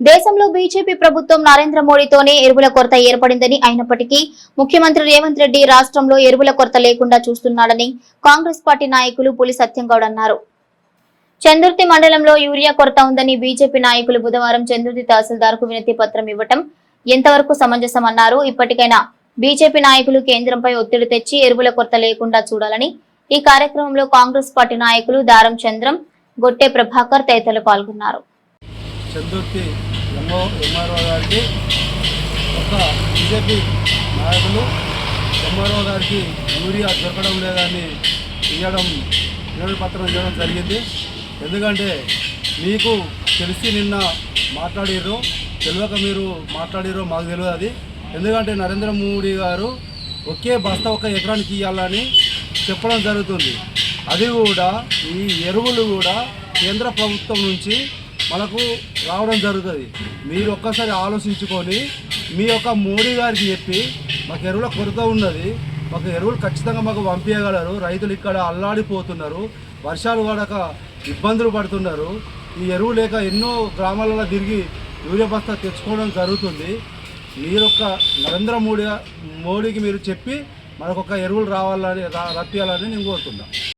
దేశంలో బీజేపీ ప్రభుత్వం నరేంద్ర మోడీతోనే ఎరువుల కొరత ఏర్పడిందని అయినప్పటికీ ముఖ్యమంత్రి రేవంత్ రెడ్డి రాష్ట్రంలో ఎరువుల కొరత లేకుండా చూస్తున్నాడని కాంగ్రెస్ పార్టీ నాయకులు పులి సత్యంగౌడ్ అన్నారు. చందుర్తి మండలంలో యూరియా కొరత ఉందని బీజేపీ నాయకులు బుధవారం చందుర్తి తహసీల్దార్కు వినతి పత్రం ఇవ్వటం ఎంతవరకు సమంజసమన్నారు. ఇప్పటికైనా బీజేపీ నాయకులు కేంద్రంపై ఒత్తిడి తెచ్చి ఎరువుల కొరత లేకుండా చూడాలని ఈ కార్యక్రమంలో కాంగ్రెస్ పార్టీ నాయకులు దారం చంద్రం గొట్టె ప్రభాకర్ తదితరులు పాల్గొన్నారు. చందుర్తి ఎంఓ ఎంఆర్ఓ గారికి ఒక బీజేపీ నాయకులు ఎంఆర్ఓ గారికి యూరియా దొరకడం లేదని ఇవ్వడం వినతి పత్రం ఇవ్వడం జరిగింది. ఎందుకంటే మీకు తెలిసి నిన్న మాట్లాడిర్రు తెలియక మీరు మాట్లాడిర్రు మాకు తెలియదు అది. ఎందుకంటే నరేంద్ర మోడీ గారు ఒకే బస్తా ఒక ఎకరానికి ఇవ్వాలని చెప్పడం జరుగుతుంది. అది కూడా ఈ ఎరువులు కూడా కేంద్ర ప్రభుత్వం నుంచి మనకు రావడం జరుగుతుంది. మీరు ఒక్కసారి ఆలోచించుకొని మీ యొక్క మోడీ గారికి చెప్పి మాకు ఎరువుల కొరత ఉన్నది. మాకు ఎరువులు ఖచ్చితంగా మాకు పంపించగలరు. రైతులు ఇక్కడ అల్లాడిపోతున్నారు. వర్షాలు పడక ఇబ్బందులు పడుతున్నారు. ఈ ఎరువు లేక ఎన్నో గ్రామాలలో తిరిగి యూరియా బస్తా తెచ్చుకోవడం జరుగుతుంది. మీరొక్క నరేంద్ర మోడీ మోడీకి మీరు చెప్పి మనకొక ఎరువులు రావాలని రా రప్పియాలని నేను కోరుతున్నాను